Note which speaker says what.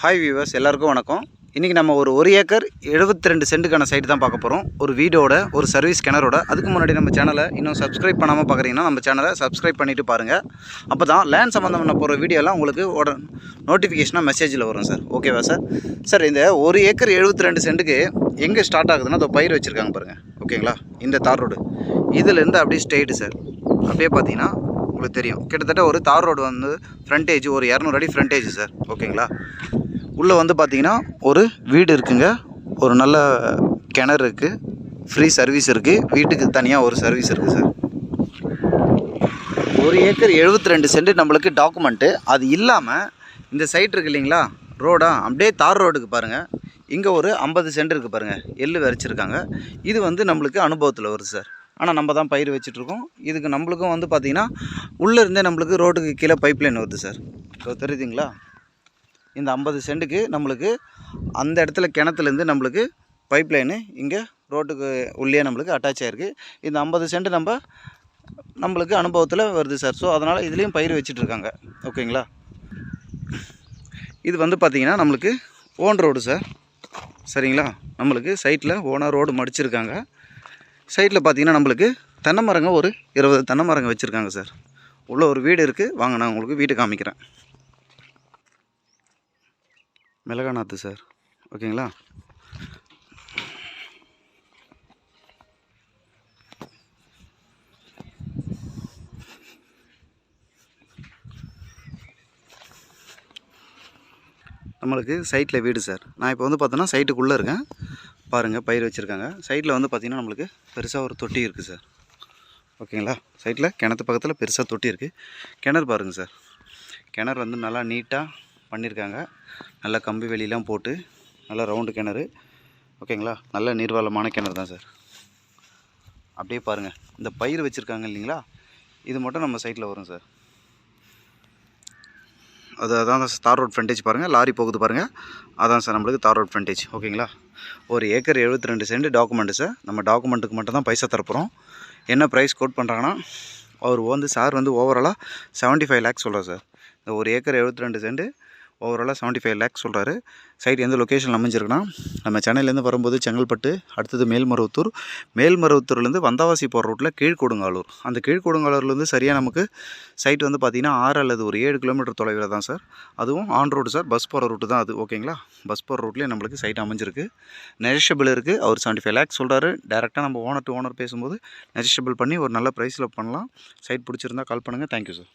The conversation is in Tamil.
Speaker 1: ஹாய் வியூவர்ஸ் எல்லாருக்கும் வணக்கம். இன்றைக்கி நம்ம ஒரு ஒரு ஏக்கர் 72 ரெண்டு சென்ட்டுக்கான சைட் தான் பார்க்க போகிறோம் ஒரு வீடோட ஒரு சர்வீஸ் கிணறோட. அதுக்கு முன்னாடி நம்ம சேனலை இன்னும் சப்ஸ்கிரைப் பண்ணாமல் பார்க்குறீங்கன்னா நம்ம சேனலை சப்ஸ்கிரைப் பண்ணிவிட்டு பாருங்கள் அப்போ தான் லேண்ட் சம்மந்தம் பண்ண போகிற வீடியோலாம் உங்களுக்கு உட நோட்டிஃபிகேஷனாக மெசேஜில் வரும் சார். ஓகேவா சார்? சார் இந்த ஒரு ஏக்கர் 72 ரெண்டு சென்ட்டுக்கு எங்கே ஸ்டார்ட் ஆகுதுன்னா அதை பயிர் வச்சுருக்காங்க பாருங்கள் ஓகேங்களா இந்த தார் ரோடு இதுலேருந்து அப்படியே ஸ்ட்ரெயிட்டு சார். அப்படியே பார்த்தீங்கன்னா உங்களுக்கு தெரியும். கிட்டத்தட்ட ஒரு தார் ரோடு வந்து ஃப்ரண்டேஜ் ஒரு இரநூறு அடி ஃப்ரண்டேஜ் சார். ஓகேங்களா உள்ளே வந்து பார்த்தீங்கன்னா ஒரு வீடு இருக்குங்க. ஒரு நல்ல கிணறு இருக்குது ஃப்ரீ சர்வீஸ் இருக்குது வீட்டுக்கு தனியாக ஒரு சர்வீஸ் இருக்குது சார் ஒரு ஏக்கர் 72 ரெண்டு சென்ட் நம்மளுக்கு டாக்குமெண்ட்டு அது இல்லாமல் இந்த சைட் இருக்கு இல்லைங்களா? ரோடா அப்படியே தார் ரோடுக்கு பாருங்கள் இங்கே ஒரு ஐம்பது சென்ட் இருக்குது பாருங்கள் எள்ளு விதைச்சிருக்காங்க இது வந்து நம்மளுக்கு அனுபவத்தில் வருது சார் ஆனால் நம்ம தான் பயிர் வச்சுட்ருக்கோம் இதுக்கு நம்மளுக்கும் வந்து பார்த்திங்கன்னா உள்ளே இருந்தே நம்மளுக்கு ரோட்டுக்கு கீழே பைப்லைன் வருது சார் தெரியுதுங்களா? இந்த ஐம்பது சென்ட்டுக்கு நம்மளுக்கு அந்த இடத்துல கிணத்துலேருந்து நம்மளுக்கு பைப் லைனு இங்கே ரோட்டுக்கு உள்ளே நம்மளுக்கு அட்டாச் ஆகிருக்கு இந்த ஐம்பது சென்ட் நம்ம நம்மளுக்கு அனுபவத்தில் வருது சார். ஸோ அதனால் இதுலேயும் பயிர் வச்சிட்ருக்காங்க ஓகேங்களா இது வந்து பார்த்திங்கன்னா நம்மளுக்கு ஓன் ரோடு சார். சரிங்களா? நம்மளுக்கு சைட்டில் ஓனாக ரோடு மடிச்சிருக்காங்க. சைட்டில் பார்த்தீங்கன்னா நம்மளுக்கு தென்னை மரங்க ஒரு இருபது தென்னை மரங்க வச்சுருக்காங்க சார். உள்ளே ஒரு வீடு இருக்குது வாங்க நான் உங்களுக்கு வீட்டை காமிக்கிறேன். மிளகாநாத்து சார். ஓகேங்களா? நம்மளுக்கு சைட்டில் வீடு சார். நான் இப்போ வந்து பார்த்தோன்னா சைட்டுக்குள்ளே இருக்கேன். பாருங்கள் பயிர் வச்சுருக்காங்க. சைட்டில் வந்து பார்த்திங்கன்னா நம்மளுக்கு பெருசாக ஒரு தொட்டி இருக்குது சார். ஓகேங்களா? சைட்டில் கிணத்து பக்கத்தில் பெருசாக தொட்டி இருக்குது கிணறு பாருங்கள் சார். கிணறு வந்து நல்லா நீட்டாக பண்ணியிருக்காங்க. நல்லா கம்பி வெளியெலாம் போட்டு நல்லா ரவுண்டு கிணறு. ஓகேங்களா நல்ல நீர்வளமான கிணறு தான் சார். அப்படியே பாருங்கள் இந்த பயிர் வச்சுருக்காங்க இல்லைங்களா? இது மட்டும் நம்ம சைட்டில் வரும் சார். அது அதான் தார் ரோட் ஃப்ரண்டேஜ் பாருங்கள் லாரி போகுது பாருங்கள் அதான் சார் நம்மளுக்கு தார் ரோட் ஃப்ரண்டேஜ் ஓகேங்களா ஒரு ஏக்கர் 72 ரெண்டு சென்ட் டாக்குமெண்ட்டு சார். நம்ம டாக்குமெண்ட்டுக்கு மட்டும் தான் பைசா தரப்போகிறோம் என்ன ப்ரைஸ் கோட் பண்ணுறாங்கன்னா அவர் வந்து சார் வந்து ஓவராலாக 75 ஃபைவ் லேக்ஸ் சொல்கிறார் சார். இந்த ஒரு ஏக்கர் 72 ரெண்டு சென்ட் ஓவராலாக 75 ஃபைவ் லேக்ஸ் சொல்கிறாரு சைட் எந்த லொக்கேஷன் அமைஞ்சிருக்குன்னா நம்ம சென்னையிலேருந்து வரும்போது செங்கல்பட்டு அடுத்தது மேல்மருவத்தூர். மேல்மருவத்தூர்லேருந்து வந்தாவாசி போகிற ரூட்டில் கீழ்கொடுங்காலூர். அந்த கீழ்கொடுங்காலூர்லேருந்து சரியாக நமக்கு சைட் வந்து பார்த்திங்கன்னா ஆறு அல்லது ஒரு ஏழு கிலோமீட்டர் தொலைவில் தான் சார். அதுவும் ஆன் ரோடு சார். பஸ் போகிற ரூட்டு தான் அது. ஓகேங்களா பஸ் போகிற ரூட்லேயே நம்மளுக்கு சைட் அமைஞ்சிருக்கு. நெரிஷபிள் இருக்குது அவர் 75 ஃபைவ் லேக்ஸ் சொல்கிறாரு டேரெக்டாக நம்ம ஓனர் டு ஓனர் பேசும்போது நெரிஷபிள் பண்ணி ஒரு நல்ல ப்ரைஸில் பண்ணலாம். சைட் பிடிச்சிருந்தா கால் பண்ணுங்கள் தேங்க்யூ சார்